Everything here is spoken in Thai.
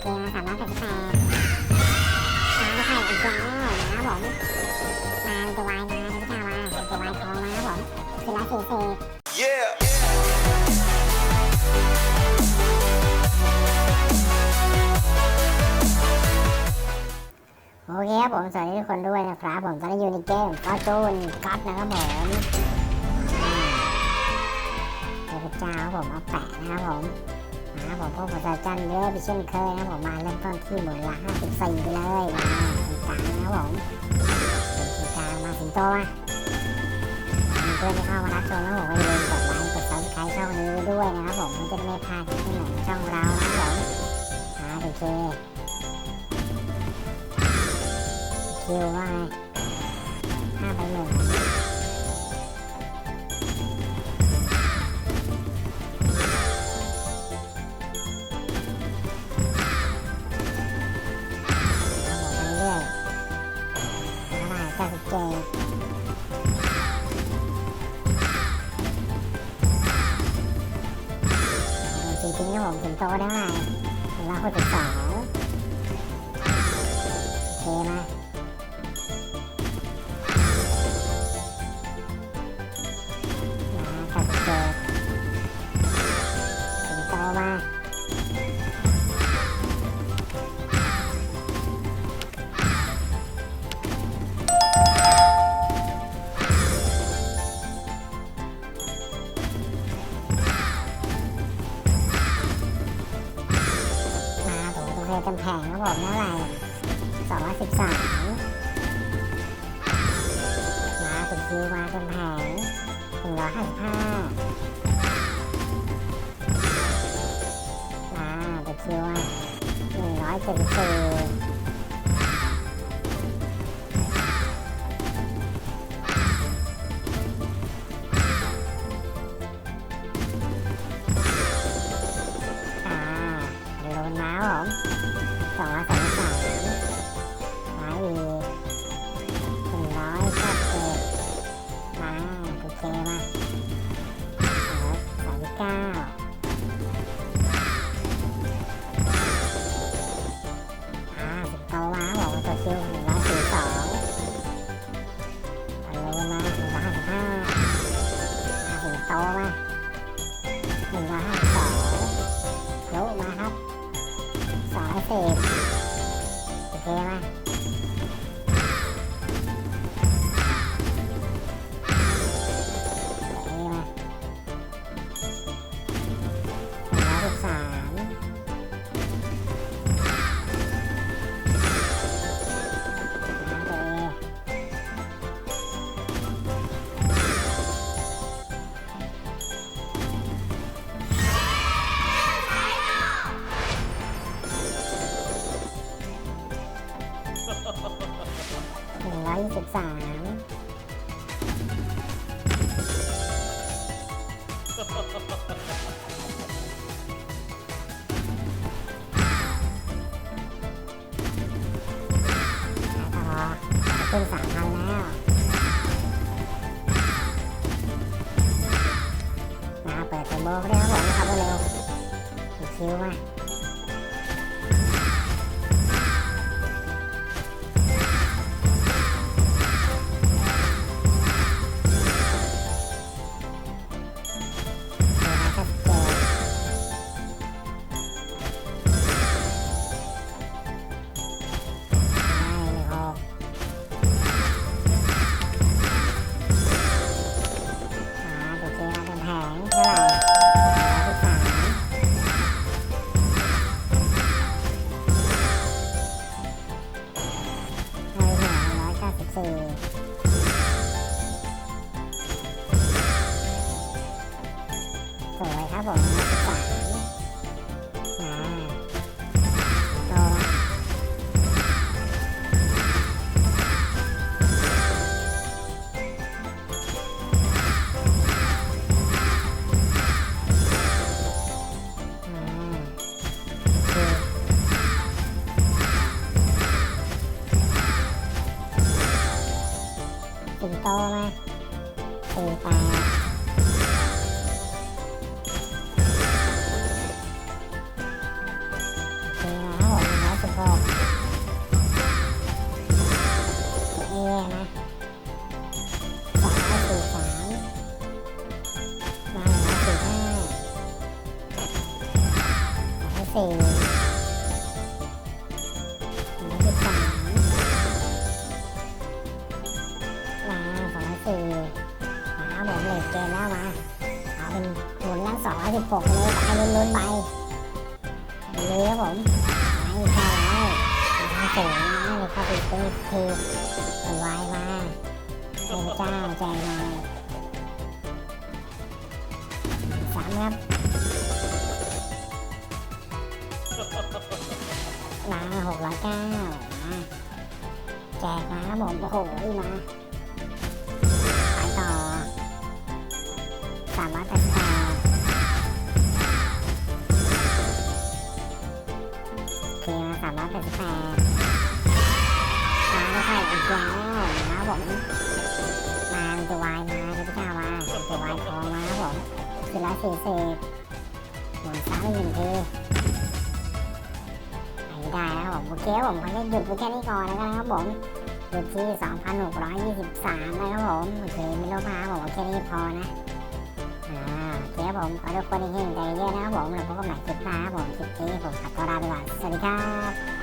เคมาสามร้อยแปดสิบแปดมาแล้วใครอีกแล้วนะครับผมมาตัววายมาตัวพิจามาตัววายทองมาครับผมคือร้อยสี่สิบ Yeah. โอเคครับผมสวัสดีทุกคนด้วยนะครับผมตอนนี้อยู่ในเกมก็จูนก็อดนะครับผมเทพเจ้าครับผมเอาแปะนะครับผม มาผมพวกผมจะจันเยอะไปเช่นเคยนะครับผมมาเริ่มต้นที่หมุนละ54ไปเลยมาตรงกลางนะผมตรงกลางมาสิงโตมาเพื่อนที่เข้ามารับชมแล้วผมก็อย่าลืมกดไลค์กดซับสไครต์ช่องนี้ด้วยนะครับผมมันจะไม่พลาดที่ไหนช่องเรานะครับผมมาโอเคคิวว่าไง จริงครับผมผมโตได้เท่าไหร่ถึงร้อยหกสิบสองโอเคมามา ถูตรงเพลเต็มแผงครับผมเท่าไหร่สองร้อยสิบสามมาถึงคิวมาเต็มแผงหนึ่งร้อยห้าสิบห้าอ่าเด็กคิวอะหนึ่งร้อยเจ็ดสิบสี่อ่าโดนน้ำผมสองร้อยสามสิบสาม มา หนึ่งร้อยยี่สิบสามพอขึ้นสามพันแล้วมาเปิดเทอร์โบก็ได้ครับผมนะครับเร็วๆอีกคิวมา สวยครับผม สองร้อยสี่มาผมเลทเกมแล้วมาเอาเป็นหมุนนั่งสองร้อยสิบหกเลยไปลุ้นๆไปเลยครับผมไม่ใช่แล้วทางสูงนะเลยเข้าไปตีทีเป็นวายมาเทพเจ้าใจมาสามครับมาหกร้อยเก้ามาแจกมาครับผมโอ้โหมา 380บาอเกมาสามาละ388มาไม่ใช่อีกแล้วนะผมมาจะวายมาจะพิจาวาจะวายคอมาผมสี่ร้อยสี่สิบหมุนซ้ายหนึ่งทีไม่ได้วครับผมโอเคผมขอจะหยุดไว้แค่นี้ก่อนนะกันครับผมหยุดที่ 2,623 นะครับผมโอเคไม่ลบมาผมโอเคนี้พอนะ โอเคครับผมขอทุกคนเฮงๆใจเย็นนะครับผมแล้วพบกันใหม่คลิปหน้าครับผมคลิปนี้ผมขอตัวลาไปก่อนสวัสดีครับ